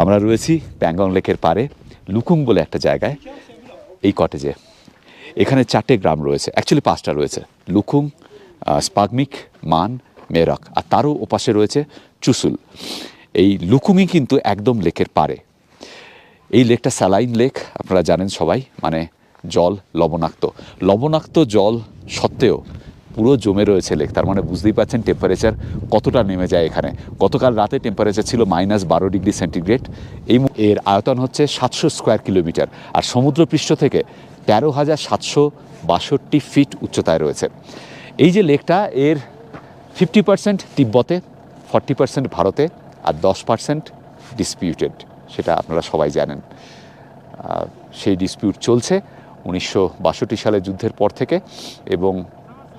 আমরা রয়েছি প্যাংগং লেকের পারে লুকুং বলে একটা জায়গায়, এই কটেজে। এখানে চারটে গ্রাম রয়েছে অ্যাকচুয়ালি পাঁচটা রয়েছে, লুকুং স্পাগমিক, মান, মেরক, আর তারও ওপাশে রয়েছে চুসুল। এই লুকুংই কিন্তু একদম লেকের পারে এই লেকটা স্যালাইন লেক, আপনারা জানেন সবাই মানে জল লবণাক্ত। লবণাক্ত জল সত্ত্বেও পুরো জমে রয়েছে লেক তার মানে বুঝতেই পারছেন টেম্পারেচার কতটা নেমে যায় এখানে। গতকাল রাতে টেম্পারেচার ছিল মাইনাস বারো ডিগ্রি সেন্টিগ্রেড এই এর আয়তন হচ্ছে সাতশো স্কোয়ার কিলোমিটার আর সমুদ্রপৃষ্ঠ থেকে তেরো হাজার সাতশো বাষট্টি ফিট উচ্চতায় রয়েছে। এই যে লেকটা এর ফিফটি পার্সেন্ট তিব্বতে ফর্টি পার্সেন্ট ভারতে আর দশ পার্সেন্ট ডিসপিউটেড সেটা আপনারা সবাই জানেন। সেই ডিসপিউট চলছে উনিশশো বাষট্টি সালে যুদ্ধের পর থেকে এবং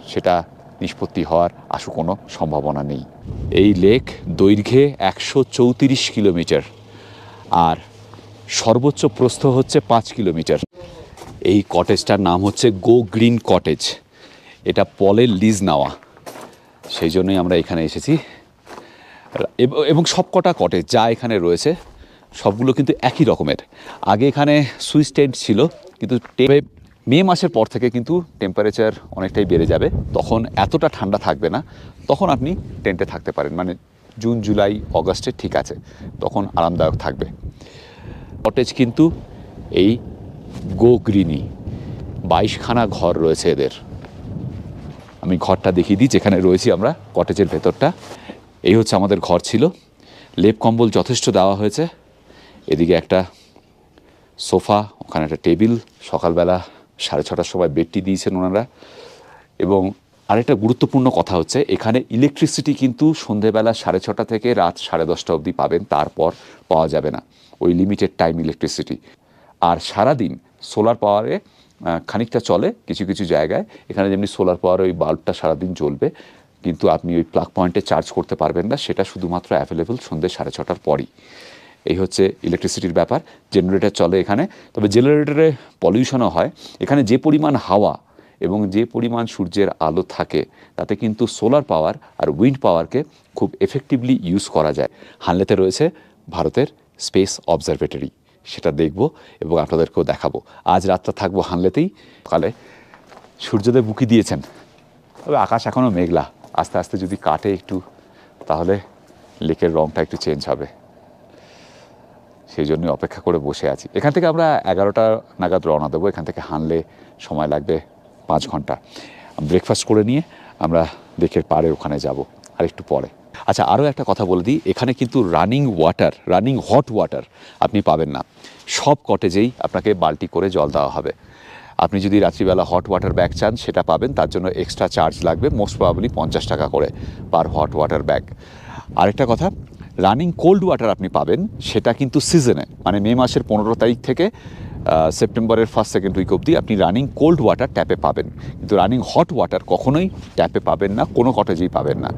সেটা নিষ্পত্তি হওয়ার আশু কোনো সম্ভাবনা নেই। এই লেক দৈর্ঘ্যে একশো চৌত্রিশ কিলোমিটার আর সর্বোচ্চ প্রস্থ হচ্ছে পাঁচ কিলোমিটার। এই কটেজটার নাম হচ্ছে গো গ্রিন কটেজ। এটা পলের লিজ নেওয়া সেই জন্যই আমরা এখানে এসেছি। এব- সবকটা কটেজ যা এখানে রয়েছে, সবগুলো কিন্তু একই রকমের। আগে এখানে সুইচ টেন্ট ছিল, কিন্তু টে- মে মাসের পর থেকে কিন্তু টেম্পারেচার অনেকটাই বেড়ে যাবে। তখন এতটা ঠান্ডা থাকবে না, তখন আপনি টেন্টে থাকতে পারেন। মানে জুন জুলাই অগস্টে ঠিক আছে, তখন আরামদায়ক থাকবে। কটেজ কিন্তু এই গো গ্রিনি বাইশখানা ঘর রয়েছে এদের। আমি ঘরটা দেখিয়ে দিই, যেখানে রয়েছি আমরা কটেজের ভেতরটা। এই হচ্ছে আমাদের ঘর ছিল। লেপ কম্বল যথেষ্ট দেওয়া হয়েছে। এদিকে একটা সোফা, ওখানে একটা টেবিল, সকালবেলা সাড়ে ছটার সময় বেডটি দিয়েছেন ওনারা। এবং আরেকটা গুরুত্বপূর্ণ কথা হচ্ছে, এখানে ইলেকট্রিসিটি কিন্তু সন্ধেবেলা সাড়ে ছটা থেকে রাত সাড়ে দশটা অবধি পাবেন, তারপর পাওয়া যাবে না। ওই লিমিটেড টাইম ইলেকট্রিসিটি আর সারাদিন সোলার পাওয়ারে খানিকটা চলে কিছু কিছু জায়গায়। এখানে যেমনি সোলার পাওয়ার ওই বাল্বটা সারাদিন জ্বলবে, কিন্তু আপনি ওই প্লাগ পয়েন্টে চার্জ করতে পারবেন না, সেটা শুধুমাত্র অ্যাভেলেবল সন্ধ্যে সাড়ে ছটার পরই। এই হচ্ছে ইলেকট্রিসিটির ব্যাপার জেনারেটর চলে এখানে। তবে জেনারেটরে পলিউশনও হয়। এখানে যে পরিমাণ হাওয়া এবং যে পরিমাণ সূর্যের আলো থাকে, তাতে কিন্তু সোলার পাওয়ার আর উইন্ড পাওয়ারকে খুব এফেক্টিভলি ইউজ করা যায়। হানলেতে রয়েছে ভারতের স্পেস অবজারভেটরি সেটা দেখব এবং আপনাদেরকেও দেখাবো। আজ রাতটা থাকব হানলেতেই। কালে সূর্যদেব বুকি দিয়েছেন। তবে আকাশ এখনও মেঘলা। আস্তে আস্তে যদি কাটে একটু, তাহলে লেকের রংটা একটু চেঞ্জ হবে। সেই জন্য অপেক্ষা করে বসে আছি। এখান থেকে আমরা এগারোটা নাগাদ রওনা দেবো। এখান থেকে হানলে সময় লাগবে পাঁচ ঘণ্টা। ব্রেকফাস্ট করে নিয়ে আমরা লেকের পাড়ে ওখানে যাব আর একটু পরে। আচ্ছা আরও একটা কথা বলে দিই। এখানে কিন্তু running water running hot water আপনি পাবেন না। সব কটেজেই আপনাকে বালতি করে জল দেওয়া হবে। আপনি যদি রাত্রিবেলা হট ওয়াটার ব্যাগ চান, সেটা পাবেন। তার জন্য এক্সট্রা চার্জ লাগবে মোস্ট প্রবাবলি পঞ্চাশ টাকা করে পার হট ওয়াটার ব্যাগ আরেকটা কথা রানিং কোল্ড ওয়াটার আপনি পাবেন, সেটা কিন্তু সিজনে। মানে মে মাসের পনেরো তারিখ থেকে সেপ্টেম্বরের ফার্স্ট সেকেন্ড উইক অবধি আপনি রানিং কোল্ড ওয়াটার ট্যাপে পাবেন। কিন্তু রানিং হট ওয়াটার কখনোই ট্যাপে পাবেন না, কোনো কটেজেই পাবেন না।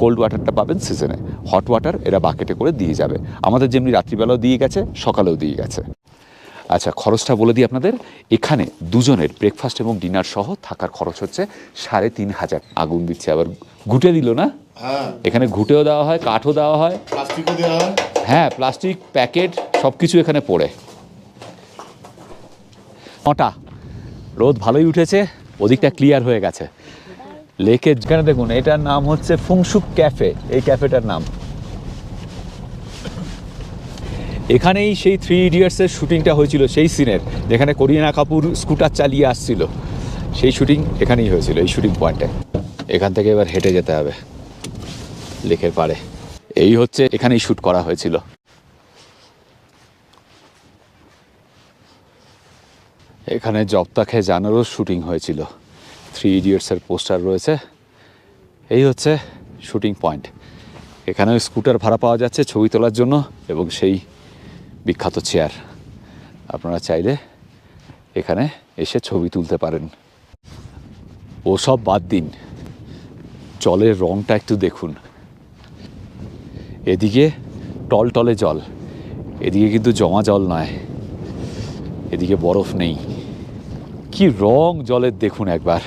কোল্ড ওয়াটারটা পাবেন সিজনে। হট ওয়াটার এরা বাকেটে করে দিয়ে যাবে। আমাদের যেমনি রাত্রিবেলাও দিয়ে গেছে, সকালেও দিয়ে গেছে। আচ্ছা খরচটা বলে দিই আপনাদের। এখানে দুজনের ব্রেকফাস্ট এবং ডিনার সহ থাকার খরচ হচ্ছে সাড়ে তিন হাজার। আগুন দিচ্ছে আবার। গুটে দিল না? এখানে ঘুটেও দেওয়া হয় কাঠও দেওয়া হয়। প্লাস্টিকও দেওয়া হয়? হ্যাঁ প্লাস্টিক প্যাকেট সব কিছু এখানে পড়ে। নটা। রোদ ভালোই উঠেছে ওদিকটা ক্লিয়ার হয়ে গেছে। লেকে যেখানে দেখুন এটার নাম হচ্ছে ফুংসুক ক্যাফে এই ক্যাফেটার নাম। এখানেই সেই থ্রি ইডিয়টসের শুটিংটা হয়েছিল সেই সিনের যেখানে করিনা কাপুর স্কুটার চালিয়ে আসছিল। সেই শুটিং এখানেই হয়েছিল এই শুটিং পয়েন্টে এখান থেকে এবার হেঁটে যেতে হবে। লেকের পাড়ে। এই হচ্ছে এখানেই শ্যুট করা হয়েছিল। এখানে জপ্তাখে জানারও শ্যুটিং হয়েছিল। থ্রি ইডিয়টসের পোস্টার রয়েছে। এই হচ্ছে শ্যুটিং পয়েন্ট। এখানে স্কুটার ভাড়া পাওয়া যাচ্ছে ছবি তোলার জন্য এবং সেই বিখ্যাত চেয়ার। আপনারা চাইলে এখানে এসে ছবি তুলতে পারেন। ওসব বাদ দিন। জলের রংটা একটু দেখুন। এদিকে টলটলে জল, এদিকে কিন্তু জমা জল নয়, এদিকে বরফ নেই। কি রং জলের দেখুন একবার।